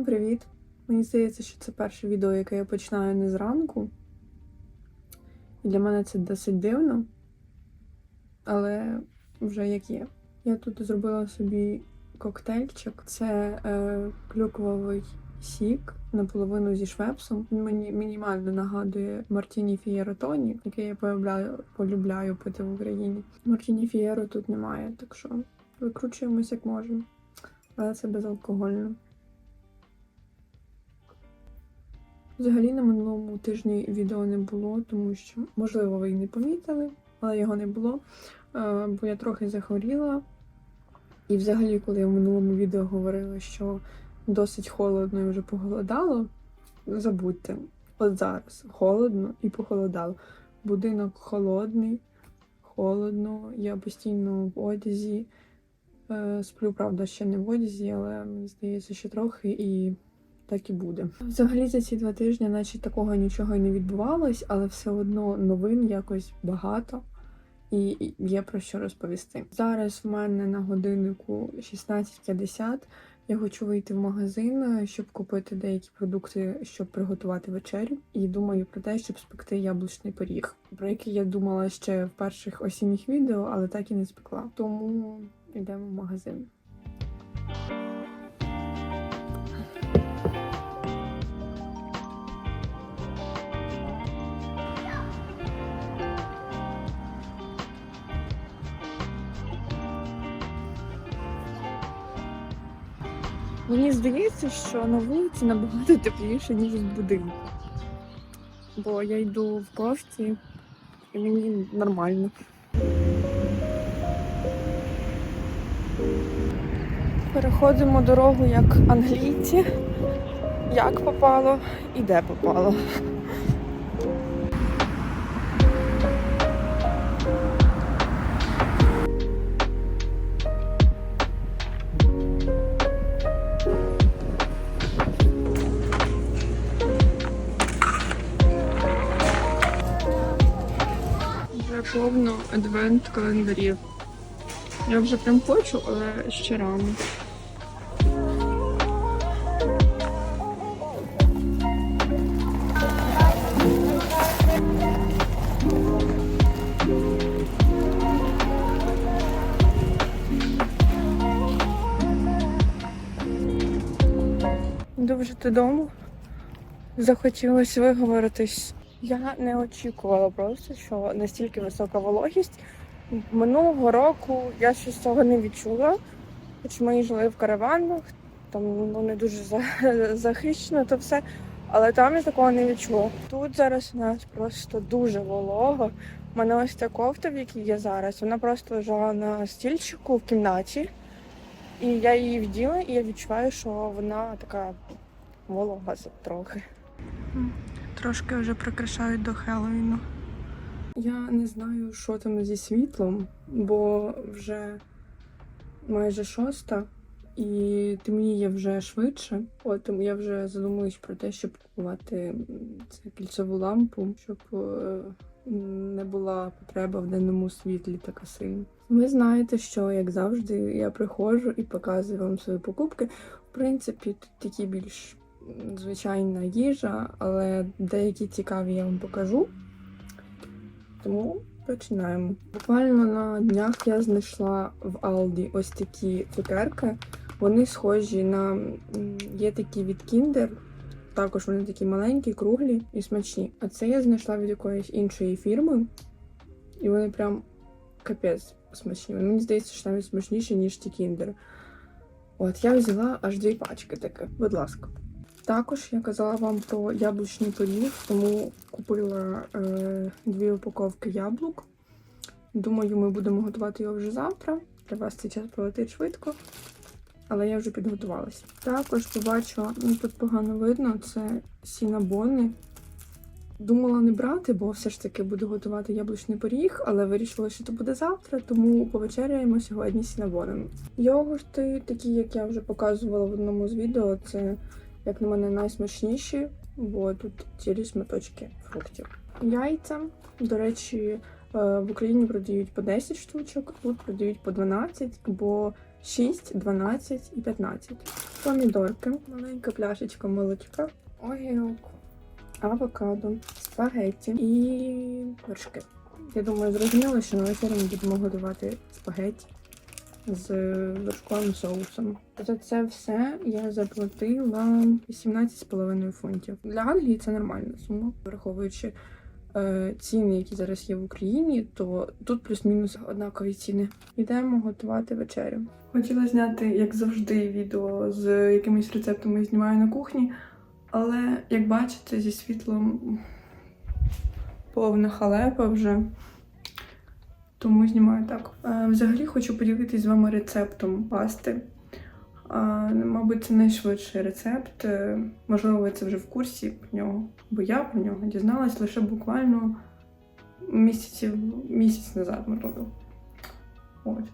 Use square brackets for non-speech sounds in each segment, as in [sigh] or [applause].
Всім привіт! Мені здається, що це перше відео, яке я починаю не зранку. І для мене це досить дивно, але вже як є. Я тут зробила собі коктейльчик. Це е, клюквовий сік наполовину зі швепсом. Він мені мінімально нагадує Мартіні Фієро Тоні, який я полюбляю, полюбляю пити в Україні. Мартіні Фієро тут немає, так що викручуємось як можемо. Але це безалкогольно. Взагалі на минулому тижні відео не було, тому що, можливо, ви й не помітили, але його не було. е, Бо я трохи захворіла. І взагалі, коли я в минулому відео говорила, що досить холодно і вже похолодало, забудьте. От зараз холодно і похолодало. Будинок холодний, холодно, я постійно в одязі. Е, Сплю, правда, ще не в одязі, але мені здається, ще трохи і так і буде. Взагалі за ці два тижні, наче такого нічого і не відбувалось, але все одно новин якось багато і є про що розповісти. Зараз в мене на годиннику 16.50. Я хочу вийти в магазин, щоб купити деякі продукти, щоб приготувати вечерю. І думаю про те, щоб спекти яблучний пиріг, про який я думала ще в перших осінніх відео, але так і не спекла. Тому йдемо в магазин. Мені здається, що на вулиці набагато тепліше, ніж в будинку. Бо я йду в кофті і мені нормально. Переходимо дорогу як англійці. Як попало і де попало. Адвент календарів. Я вже прям хочу, але ще рано. Йду вже додому. Захотілося виговоритись. Я не очікувала просто, що настільки висока вологість. Минулого року я щось цього не відчула, хоч ми жили в караванах, там ну, не дуже [laughs] захищено то все, але там я такого не відчула. Тут зараз у нас просто дуже волого. У мене ось ця кофта, в якій я зараз, вона просто лежала на стільчику в кімнаті, і я її вділа, і я відчуваю, що вона така волога трохи. Трошки вже прикрашають до Хеллоуіну. Я не знаю, що там зі світлом, бо вже майже шоста і темніє вже швидше. От я вже задумуюсь про те, щоб купувати це кільцеву лампу, щоб е, не була потреба в денному світлі така сильна. Ви знаєте, що як завжди я приходжу і показую вам свої покупки. В принципі, тут такі більш звичайна їжа, але деякі цікаві я вам покажу. Тому починаємо. Буквально на днях я знайшла в Алді ось такі цукерки. Вони схожі на є такі від Kinder. Також вони такі маленькі, круглі і смачні. А це я знайшла від якоїсь іншої фірми. І вони прям капець смачні. Мені здається, що навіть смачніші, ніж ті Kinder. От я взяла аж дві пачки таких, будь ласка. Також я казала вам про яблучний пиріг, тому купила е, дві упаковки яблук. Думаю, ми будемо готувати його вже завтра. Для вас цей час пролетить швидко, але я вже підготувалася. Також побачила, ну тут погано видно, це сінабони. Думала не брати, бо все ж таки буду готувати яблучний пиріг, але вирішила, що це буде завтра, тому повечеряємо сьогодні сінабонами. Йогурти, такі, як я вже показувала в одному з відео, це як на мене, найсмачніші, бо тут цілі шматочки фруктів. Яйця, до речі, е, в Україні продають по 10 штучок, тут продають по 12, або 6, 12 і 15. помідорки, маленька пляшечка молочка, огірок, авокадо, спагетті і вершки. Я думаю, зрозуміло, що на вечір ми будемо готувати спагетті з вершковим соусом. За це все я заплатила 18,5 фунтів. Для Англії це нормальна сума, враховуючи е, ціни, які зараз є в Україні, то тут плюс-мінус однакові ціни. Йдемо готувати вечерю. Хотіла зняти, як завжди, відео з якимись рецептами знімаю на кухні, але як бачите, зі світлом повна халепа вже. Тому знімаю так. Е, Взагалі хочу поділитись з вами рецептом пасти. Мабуть, це найшвидший рецепт. Е, Можливо, ви це вже в курсі про нього, бо я про нього дізналась лише буквально місяців, місяць назад, можливо. От.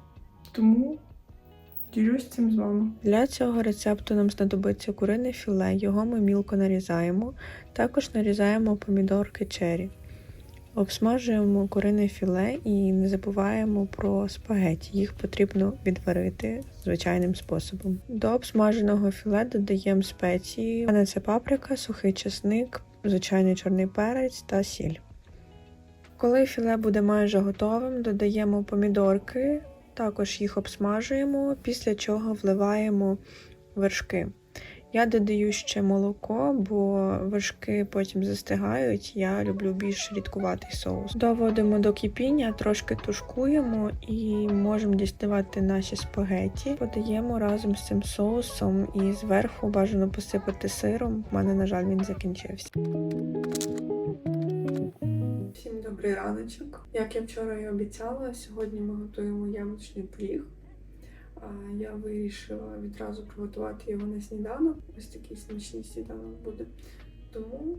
Тому ділюсь цим з вами. Для цього рецепту нам знадобиться курине філе, його ми мілко нарізаємо. Також нарізаємо помідорки чері. Обсмажуємо курине філе і не забуваємо про спагеті. Їх потрібно відварити звичайним способом. До обсмаженого філе додаємо спеції. У мене це паприка, сухий чесник, звичайний чорний перець та сіль. Коли філе буде майже готовим, додаємо помідорки, також їх обсмажуємо, після чого вливаємо вершки. Я додаю ще молоко, бо вершки потім застигають. Я люблю більш рідкуватий соус. Доводимо до кипіння, трошки тушкуємо і можемо діставати наші спагеті. Подаємо разом з цим соусом і зверху бажано посипати сиром. У мене, на жаль, він закінчився. Всім добрий раночок. Як я вчора і обіцяла, сьогодні ми готуємо яблучний пиріг. Я вирішила відразу приготувати його на сніданок. Ось такий смачний сніданок буде. Тому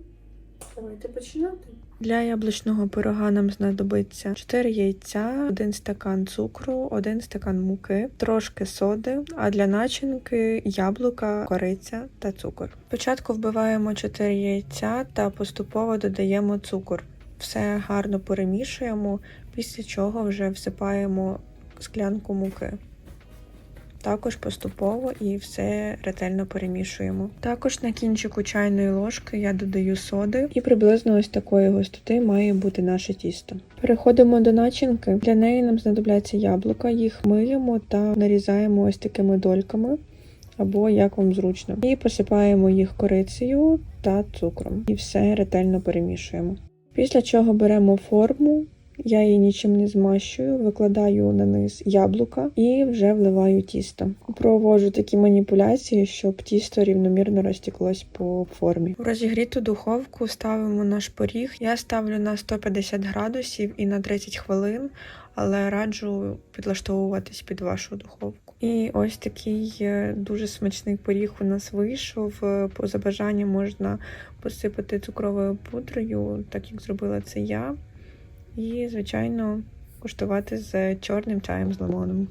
давайте починати. Для яблучного пирога нам знадобиться 4 яйця, 1 стакан цукру, 1 стакан муки, трошки соди, а для начинки яблука, кориця та цукор. Спочатку вбиваємо 4 яйця та поступово додаємо цукор. Все гарно перемішуємо, після чого вже всипаємо склянку муки. Також поступово і все ретельно перемішуємо. Також на кінчику чайної ложки я додаю соди, і приблизно ось такої густоти має бути наше тісто. Переходимо до начинки. Для неї нам знадобляться яблука, їх миємо та нарізаємо ось такими дольками. Або як вам зручно. І посипаємо їх корицею та цукром. І все ретельно перемішуємо. Після чого беремо форму, я її нічим не змащую, викладаю на низ яблука і вже вливаю тісто. Проводжу такі маніпуляції, щоб тісто рівномірно розтіклось по формі. У розігріту духовку ставимо наш поріг. Я ставлю на 150 градусів і на 30 хвилин, але раджу підлаштовуватись під вашу духовку. І ось такий е, дуже смачний поріг у нас вийшов. Е, По за бажанням можна посипати цукровою пудрою, так як зробила це я. І, звичайно, куштувати з чорним чаєм з лимоном.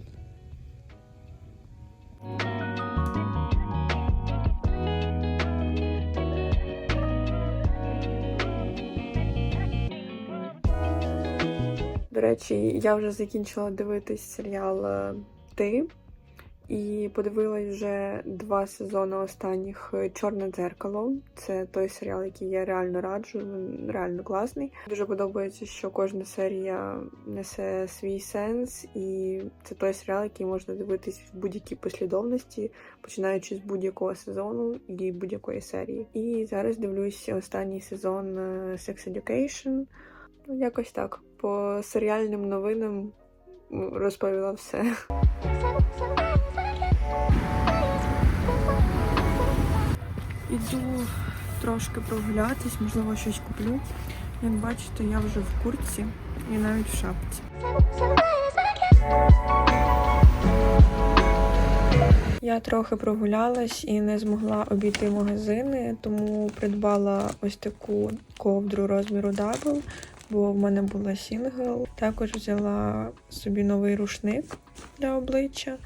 До речі, я вже закінчила дивитись серіал е, Ти і подивилась вже два сезони останніх е, Чорне дзеркало. Це той серіал, який я реально раджу. Він реально класний. Дуже подобається, що кожна серія несе свій сенс, і це той серіал, який можна дивитись в будь-якій послідовності, починаючи з будь-якого сезону і будь-якої серії. І зараз дивлюсь останній сезон е, Sex Education. Ну, якось так. По серіальним новинам розповіла все. [laughs] Іду трошки прогулятись, можливо, щось куплю. Як бачите, я вже в куртці і навіть в шапці. Я трохи прогулялась і не змогла обійти магазини, тому придбала ось таку ковдру розміру дабл, бо в мене була сінгл. Також взяла собі новий рушник для обличчя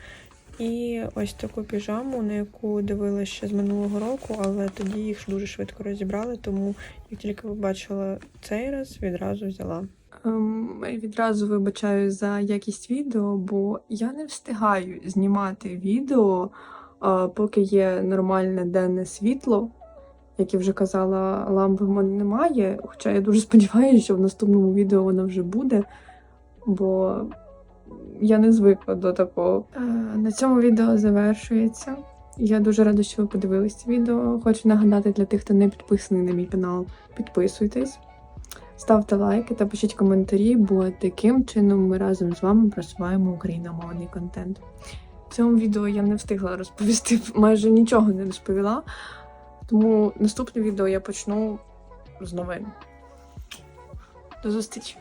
і ось таку піжаму, на яку дивилася ще з минулого року, але тоді їх дуже швидко розібрали, тому як тільки побачила цей раз, відразу взяла. Ем, відразу вибачаю за якість відео, бо я не встигаю знімати відео А поки є нормальне денне світло, як я вже казала, лампи в мене немає. Хоча я дуже [laughs] сподіваюся, що в наступному відео воно вже буде, бо я не звикла до такого. Е, На цьому відео завершується. Я дуже рада, що ви подивились це відео. Хочу нагадати для тих, хто не підписаний на мій канал, підписуйтесь, ставте лайки та пишіть коментарі, бо таким чином ми разом з вами просуваємо україномовний контент. В цьому відео я не встигла розповісти, [laughs] майже нічого не розповіла. Тому наступне відео я почну з новин. До зустрічі!